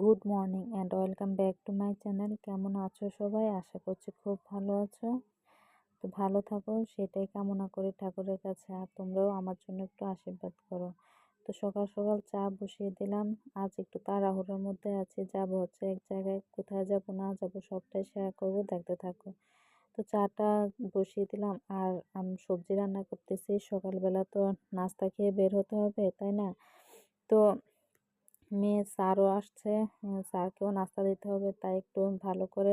Good morning and welcome back to my channel কেমন আছো সবাই? আশা করছি খুব ভালো আছো। তো ভালো থাকো, সেটাই কামনা করি ঠাকুরের কাছে। আর তোমরাও আমার জন্য একটু আশীর্বাদ করো। তো সকাল সকাল চা বসিয়ে দিলাম। আজ একটু তাড়াহুড়োর মধ্যে আছি। যাব হচ্ছে এক জায়গায়। কোথায় যাব না যাব সবটাই শেয়ার করব, দেখতে থাকো। তো চাটা বসিয়ে দিলাম। আর আমি, সবজি রান্না করতেছি। সকালবেলা তো নাস্তা খেয়ে বের হতে হবে, তাই না? তো মেয়ে স্যারও আসছে। স্যারকেও নাস্তা দিতে হবে, তাই একটু ভালো করে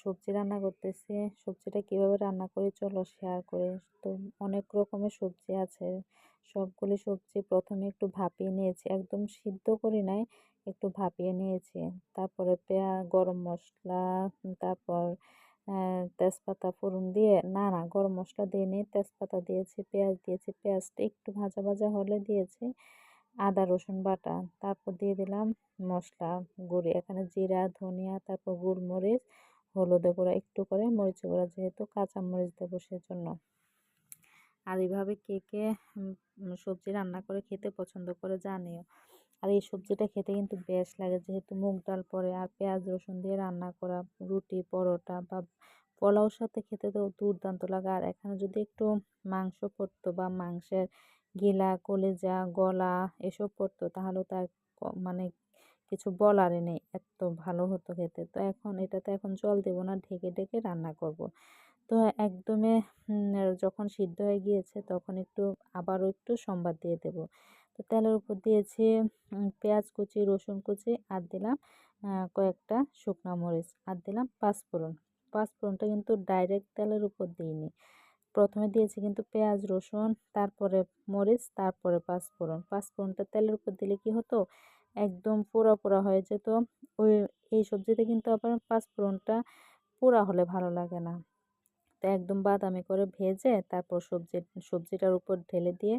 সবজি রান্না করতেছি। সবজিটা কীভাবে রান্না করি চলো শেয়ার করি। তো অনেক রকমের সবজি আছে। সবগুলি সবজি প্রথমে একটু ভাপিয়ে নিয়েছি। একদম সিদ্ধ করি নাই, একটু ভাপিয়ে নিয়েছি। তারপরে পেঁয়া, গরম মশলা, তারপর তেজপাতা ফোড়ন দিয়ে, না না, গরম মশলা দিয়ে নিয়ে তেজপাতা দিয়েছি, পেঁয়াজ দিয়েছি, পেঁয়াজটা একটু ভাজা ভাজা হলে দিয়েছি। আদা, রসুন বাটা, তারপর দিয়ে দিলাম মশলা গুঁড়ি, এখানে জিরা, ধনিয়া, তারপর গোলমরিচ, হলুদে গুঁড়া একটু করে, মরিচ গুঁড়া যেহেতু কাঁচা মরিচ দেবো সেজন্য। আর এইভাবে কে কে সবজি রান্না করে খেতে পছন্দ করে জানিও। আর এই সবজিটা খেতে কিন্তু বেশ লাগে, যেহেতু মুগ ডাল পরে আর পেঁয়াজ, রসুন দিয়ে রান্না করা, রুটি, পরোটা বা পোলাওর সাথে খেতে তো দুর্দান্ত লাগে। আর এখানে যদি একটু মাংস পড়তো বা মাংসের গিলা, কলেজা, গলা এসব পড়তো, তাহলে তার মানে কিছু বলারই নেই, এত ভালো হতো খেতে। তো এখন এটাতে এখন জল দেবো না, ঢেকে ঢেকে রান্না করব। তো একদমে যখন সিদ্ধ হয়ে গিয়েছে, তখন একটু আবারও একটু সম্বাদ দিয়ে দেব। তো তেলের উপর দিয়েছি পেঁয়াজ কুচি, রসুন কুচি, আর দিলাম কয়েকটা শুকনো মরিচ, আর দিলাম পাঁচফোড়ন। পাঁচফোড়নটা কিন্তু ডাইরেক্ট তেলের উপর দিইনি। প্রথমে দিয়েছি কিন্তু পেঁয়াজ, রসুন, তারপরে মরিচ, তারপরে পাঁচফোড়ন। পাঁচফোড়নটা তেলের উপর দিলে কি হতো? একদম পোড়া পোড়া হয়ে যেত। ওই, এই সবজিতে কিন্তু আবার পাঁচফোড়নটা পোড়া হলে ভালো লাগে না। তো একদম বাদামি করে ভেজে তারপর সবজি, সবজিটার উপর ঢেলে দিয়ে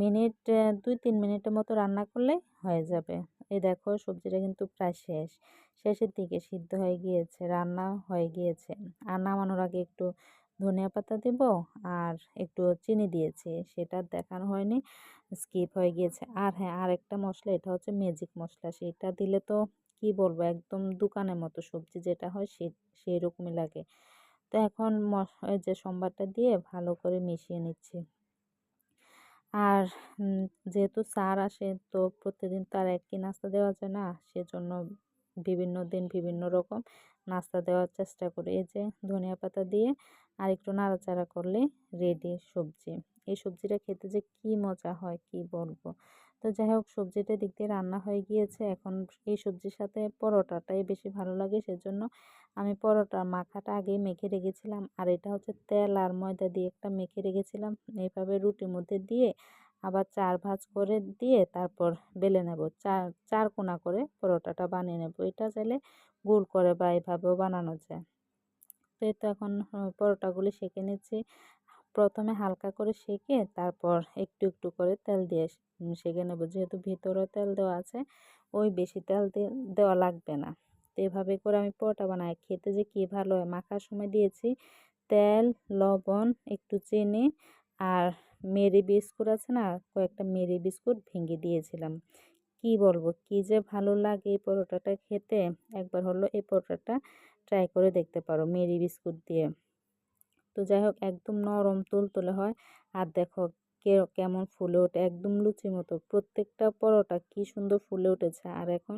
মিনিট দুই তিন মিনিটের মতো রান্না করলে হয়ে যাবে। এই দেখো সবজিটা কিন্তু প্রায় শেষ। শেষের দিকে সিদ্ধ হয়ে গিয়েছে, রান্না হয়ে গিয়েছে। আর নামানোর আগে একটু ধনিয়া পাতা দেব আর একটু চিনি দিয়েছি, সেটা দেখানো হয়নি স্কিপ হয়ে গিয়েছে। আর হ্যাঁ আর একটা মশলা, এটা হচ্ছে ম্যাজিক মশলা, সেটা দিলে তো কি বলব, একদম দোকানের মতো সবজি যেটা হয় সে সেই রকমই লাগে। তো এখন যে সোমবারটা দিয়ে ভালো করে মিশিয়ে নিচ্ছি। আর যেহেতু স্যার আসে, তো প্রতিদিন তার একই নাস্তা দেওয়া যায় না, সেজন্য বিভিন্ন দিন বিভিন্ন রকম নাস্তা দেওয়ার চেষ্টা করি। এই যে ধনিয়া পাতা দিয়ে আর একটু নাড়াচাড়া করলে রেডি সবজি। এই সবজিটা খেতে যে কি মজা হয় কি বলব? তো যাই হোক, সবজিটা দিক দিয়ে রান্না হয়ে গিয়েছে। এখন এই সবজির সাথে পরোটাটাই বেশি ভালো লাগে, সেজন্য আমি পরোটা মাখাটা আগে মেখে রেখেছিলাম। আর এটা হচ্ছে তেল আর ময়দা দিয়ে একটা মেখে রেখেছিলাম। এইভাবে রুটির মধ্যে দিয়ে আবার চার ভাজ করে দিয়ে তারপর বেলে নেব। চার চার কোনা করে পরোটাটা বানিয়ে নেব। এটা চাইলে গুল করে বা এভাবেও বানানো যায়। তো এই এখন পরোটাগুলি সেঁকে নিচ্ছি। প্রথমে হালকা করে সেঁকে তারপর একটু একটু করে তেল দিয়ে সেঁকে নেব। যেহেতু ভিতরে তেল দেওয়া আছে, ওই বেশি তেল দেওয়া লাগবে না। তো এভাবে করে আমি পরোটা বানাই। খেতে যে কী ভালো হয়, মাখার সময় দিয়েছি তেল, লবণ, একটু চিনি আর মেরি বিস্কুট আছে না, কয়েকটা মেরি বিস্কুট ভেঙে দিয়েছিলাম। কি বলব? কি যে ভালো লাগে এই পরোটাটা খেতে, একবার হলো এই পরোটাটা ট্রাই করে দেখতে পারো, মেরি বিস্কুট দিয়ে। তো যাই হোক, একদম নরম তুলতুলে হয়। আর দেখো কে, কেমন ফুলে ওঠে, একদম লুচি মতো। প্রত্যেকটা পরোটা কি সুন্দর ফুলে উঠেছে। আর এখন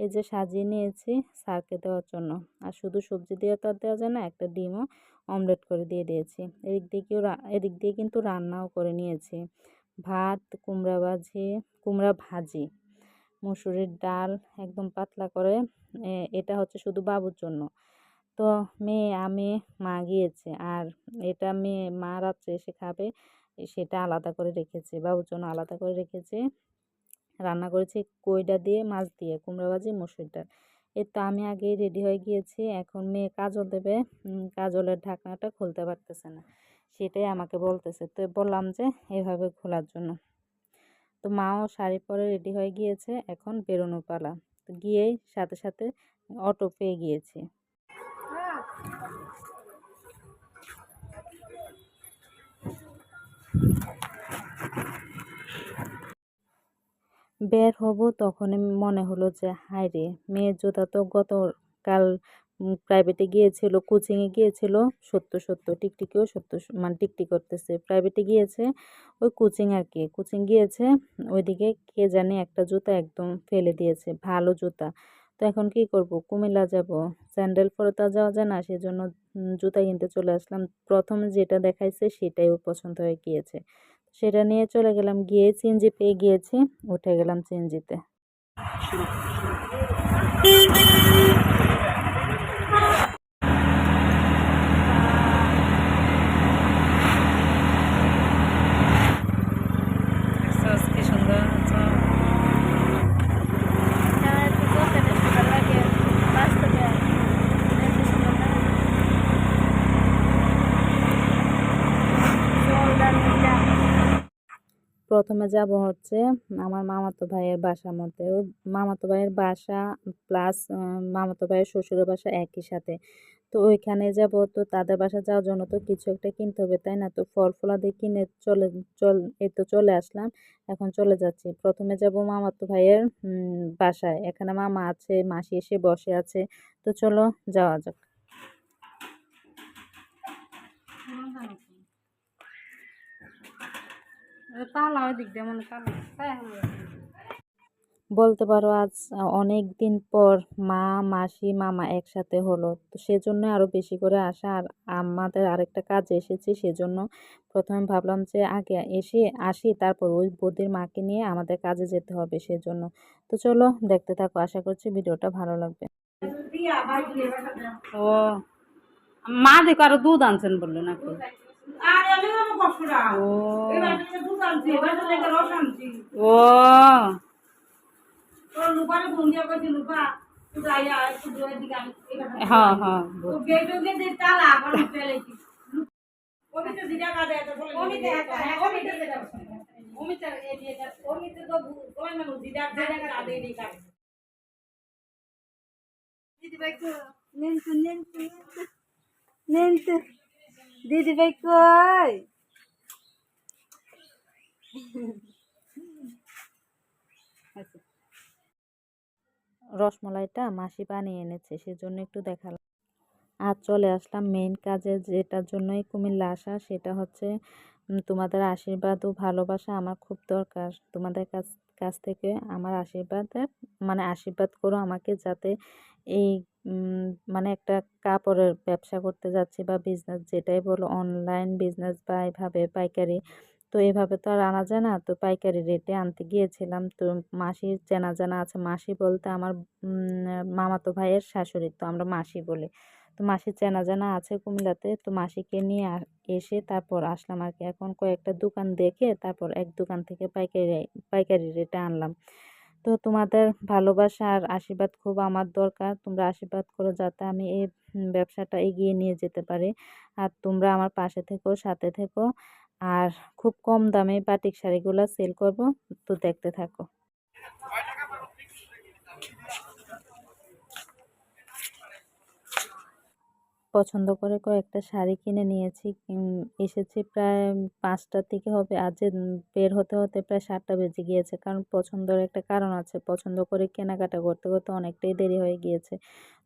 এই যে সাজিয়ে নিয়েছি সারকে দেওয়ার জন্য। আর শুধু সবজি দিয়ে তো আর দেওয়া যায় না, একটা ডিমও অমলেট করে দিয়ে দিয়েছি। এদিক দিকেও এদিক দিয়ে কিন্তু রান্নাও করে নিয়েছি। ভাত, কুমড়া ভাজি কুমড়া ভাজি। মুসুরির ডাল একদম পাতলা করে এটা হচ্ছে শুধু বাবুর জন্য। তো মেয়ে, আমি, মা গিয়েছে আর এটা মেয়ে, মা রাত্রে এসে খাবে, সেটা আলাদা করে রেখেছে, বাবুর জন্য আলাদা করে রেখেছে। রান্না করেছি কইডা দিয়ে, মাছ দিয়ে, কুমড়া ভাজি, মসুর ডাল। এর তো আমি আগেই রেডি হয়ে গিয়েছি, এখন মেয়ে কাজল দেবে কাজলের ঢাকনাটা খুলতে পারতেছে না, সেটাই আমাকে বলতেছে। তো বললাম যে, এভাবে খোলার জন্য। তো মাও শাড়ি পরে রেডি হয়ে গিয়েছে, এখন বেরোনো পালা। তো গিয়েই সাথে সাথে অটো পেয়ে গিয়েছি। বের হব তখন মনে হলো যে হায় রে মেয়ের জুতা তো গতকাল প্রাইভেটে গিয়েছিল কোচিংয়ে গিয়েছিল, সত্য সত্য, টিকটিকিও সত্য মানে টিকটিক করতেছে। প্রাইভেটে গিয়েছে, ওই কোচিং আর কি কোচিং গিয়েছে, ওইদিকে কে জানে একটা জুতা একদম ফেলে দিয়েছে, ভালো জুতা। তো এখন কি করব, কুমিল্লা যাব, স্যান্ডেল পরে তো যাওয়া যায় না, সেজন্য জুতা কিনতে চলে আসলাম। প্রথম যেটা দেখাইছে সেটাই পছন্দ হয়ে গিয়েছে। সেটা নিয়ে চলে গেলাম, গিয়ে চিনজি পেয়ে গিয়েছি, উঠে গেলাম চিনজিতে প্রথমে যাব হচ্ছে আমার মামাতো ভাইয়ের বাসার মধ্যে। মামাতো ভাইয়ের বাসা প্লাস মামাতো ভাইয়ের শ্বশুরের বাসা একই সাথে। তো ওইখানে যাব তো তাদের বাসা যাওয়ার জন্য তো কিছু একটা কিনতে হবে, তাই না? তো ফল ফলাদি কিনে চলে, চল, এই তো চলে আসলাম, এখন চলে যাচ্ছি। প্রথমে যাব মামাতো ভাইয়ের বাসায়। এখানে মামা আছে, মাসি এসে বসে আছে। তো চলো যাওয়া যাক। তালা ওই দিক দিয়ে মনে তালা বলতে পারো আজ অনেক দিন পর মা মাসি মামা একসাথে হলো। তো সেজন্য আরও বেশি করে আসা আর আমাদের আরেকটা কাজ এসেছি সেজন্য প্রথমে ভাবলাম যে আগে এসে আসি তারপর ওই বৌদির মাকে নিয়ে আমাদের কাজে যেতে হবে সেজন্য। তো চলো দেখতে থাকো আশা করছি ভিডিওটা ভালো লাগবে। ও মা দেখো আরও দুধ আনছেন বলল নাকি? ও। ও। হ্যাঁ হ্যাঁ দিদি ভাই কই? রসমলাইটা মাসি বানিয়ে এনেছে, সেজন্য একটু দেখালাম। আর চলে আসলাম মেইন কাজে, যেটার জন্যই কুমিল্লা আসা, সেটা হচ্ছে তোমাদের আশীর্বাদ ও ভালোবাসা আমার খুব দরকার। তোমাদের কাছ কাছ থেকে আমার আশীর্বাদ মানে আশীর্বাদ করো আমাকে যাতে এই মানে একটা কাপড়ের ব্যবসা করতে যাচ্ছি বা বিজনেস যেটাই বলো অনলাইন বিজনেস বা এভাবে পাইকারি, তো এভাবে তো আর আনা যায় না। তো পাইকারি রেটে আনতে গিয়েছিলাম। তো মাসির চেনা জানা আছে, মাসি বলতে আমার মামাতো ভাইয়ের শাশুড়ি, তো আমরা মাসি বলি। তো মাসির চেনা জানা আছে কুমিল্লাতে, তো মাসিকে নিয়ে এসে তারপর আসলাম আর কি। এখন কয়েকটা দোকান দেখে তারপর এক দোকান থেকে পাইকারি পাইকারি রেটে আনলাম। তো তোমাদের ভালোবাসা আর আশীর্বাদ খুব আমার দরকার। তোমরা আশীর্বাদ করো যাতে আমি এই ব্যবসাটা এগিয়ে নিয়ে যেতে পারি। আর তোমরা আমার পাশে থেকো, সাথে থেকো। আর খুব কম দামে বাটিক শাড়িগুলো সেল করব। তো দেখতে থাকো। পছন্দ করে কয়েকটা শাড়ি কিনে নিয়েছি। এসেছি প্রায় পাঁচটার থেকে হবে, আজ বের হতে হতে প্রায় সাতটা বেজে গিয়েছে। কারণ পছন্দের একটা কারণ আছে, পছন্দ করে কেনাকাটা করতে করতে অনেকটাই দেরি হয়ে গিয়েছে।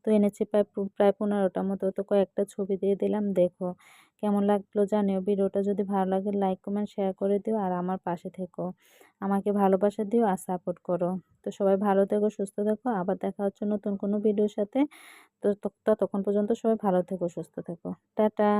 তো এনেছি প্রায় প্রায় পনেরোটা মতো। তো কয়েকটা ছবি দিয়ে দিলাম, দেখো। কেমন লাগল জানিও। ভিডিওটা যদি ভালো লাগে লাইক, কমেন্ট, শেয়ার করে দিও আর আমার পাশে থেকো। আমাকে ভালোবাসা দিও আর সাপোর্ট করো। তো সবাই ভালো থেকো, সুস্থ থেকো। আবার দেখা হচ্ছে নতুন কোনো ভিডিওর সাথে। তো ততক্ষণ পর্যন্ত সবাই ভালো থেকো, সুস্থ থেকো। টাটা।